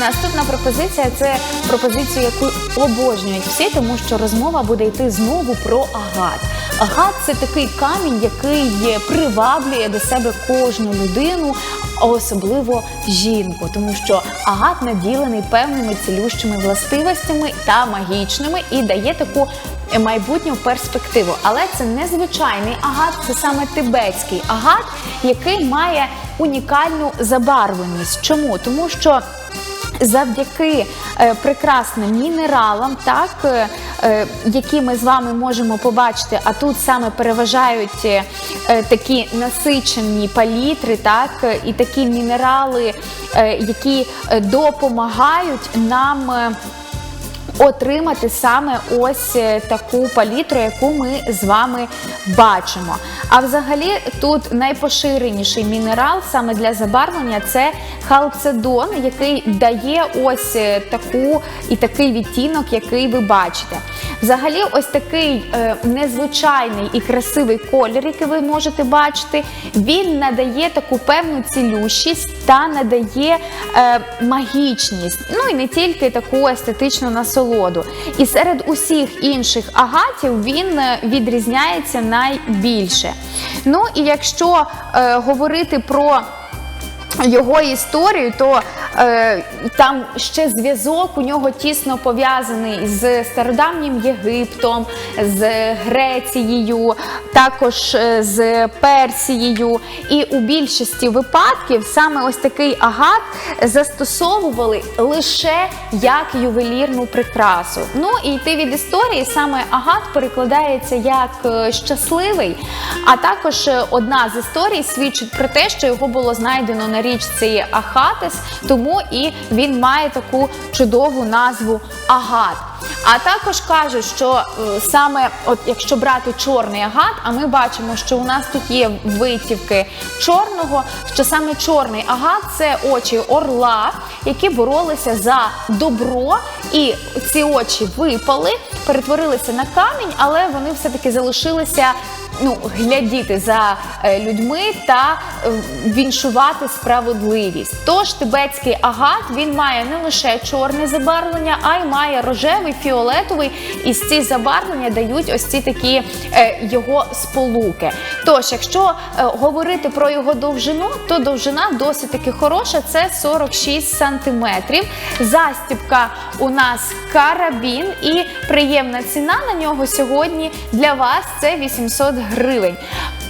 Наступна пропозиція це пропозиція, яку обожнюють всі, тому що розмова буде йти знову про агат. Агат це такий камінь, який приваблює до себе кожну людину, особливо жінку, тому що агат наділений певними цілющими властивостями та магічними і дає таку майбутню перспективу. Але це не звичайний агат, це саме тибетський агат, який має унікальну забарвленість. Чому? Тому що Завдяки е, прекрасним мінералам, так е, е, які ми з вами можемо побачити, а тут саме переважають такі насичені палітри, так і такі мінерали, які допомагають нам. Отримати саме ось е, таку палітру, яку ми з вами бачимо. А взагалі тут найпоширеніший мінерал саме для забарвлення це халцедон, який дає ось е, таку і такий відтінок, який ви бачите. Взагалі, ось такий е, незвичайний і красивий колір, який ви можете бачити, він надає таку певну цілющість та надає е, магічність. Ну і не тільки таку естетичну насолоду. І серед усіх інших агатів він е, відрізняється найбільше. Ну і якщо е, говорити про його історію, то е, там ще зв'язок у нього тісно пов'язаний з стародавнім Єгиптом, з Грецією, також е, з Персією. І у більшості випадків саме ось такий агат застосовували лише як ювелірну прикрасу. Ну і йти від історії, саме агат перекладається як е, щасливий. А також е, одна з історій свідчить про те, що його було знайдено на річці Ахатис, тому і він має таку чудову назву Агат. А також кажуть, що е, саме от якщо брати чорний агат, а ми бачимо, що у нас тут є витівки чорного, що саме чорний агат це очі орла, які боролися за добро, і ці очі випали, перетворилися на камінь, але вони все-таки залишилися ну, глядіти за е, людьми та е, віншувати справедливість. Тож тибетський агат він має не лише чорне забарвлення, а й має рожевий, фіолетовий. І ці забарвлення дають ось ці такі е, його сполуки. Тож, якщо говорити про його довжину, то довжина досить таки хороша. Це 46 сантиметрів. Застібка у нас карабін, і приємна ціна на нього сьогодні для вас це 800 гривень.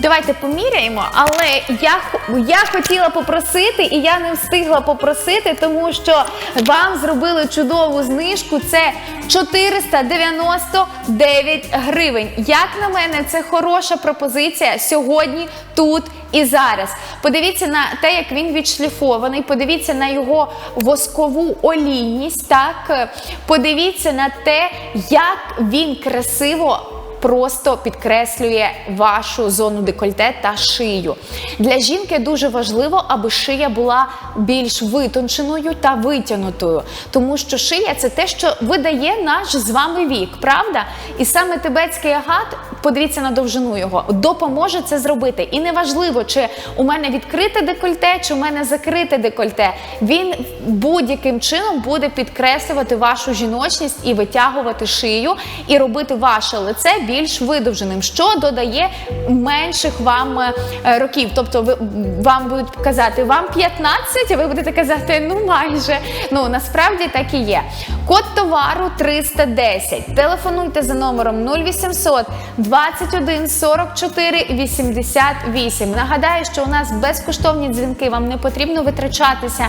Давайте поміряємо, але я, я хотіла попросити, і я не встигла попросити, тому що вам зробили чудову знижку. Це 499 гривень. Як на мене, це хороша пропозиція сьогодні, тут і зараз. Подивіться на те, як він відшліфований, подивіться на його воскову олійність. Так, подивіться на те, як він красиво просто підкреслює вашу зону декольте та шию. Для жінки дуже важливо, аби шия була більш витонченою та витягнутою, тому що шия це те, що видає наш з вами вік, правда? І саме тибетський агат, подивіться на довжину його, допоможе це зробити. І неважливо, чи у мене відкрите декольте, чи у мене закрите декольте. Він будь-яким чином буде підкреслювати вашу жіночність і витягувати шию, і робити ваше лице більш видовженим, що додає менших вам е, років. Тобто, ви вам будуть казати, вам 15, а ви будете казати, ну майже. Ну насправді так і є. Код товару 310. Телефонуйте за номером 0800 21 44 88. Нагадаю, що у нас безкоштовні дзвінки, вам не потрібно витрачатися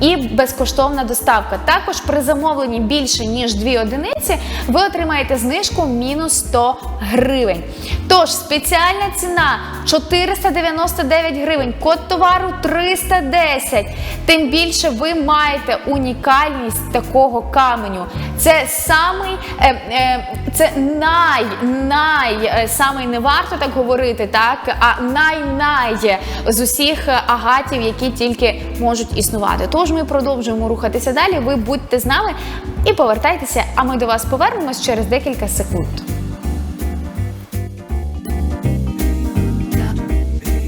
і безкоштовна доставка. Також при замовленні більше ніж 2 одиниці ви отримаєте знижку мінус 100 гривень. Тож спеціальна ціна 499 гривень, код товару 310. Тим більше ви маєте унікальність такого каменю. Це самий, е, е, це най, най, е, самий не варто так говорити, так, а най-най з усіх агатів, які тільки можуть існувати. Тож ми продовжуємо рухатися далі. Ви будьте з нами і повертайтеся, а ми до вас повернемось через декілька секунд.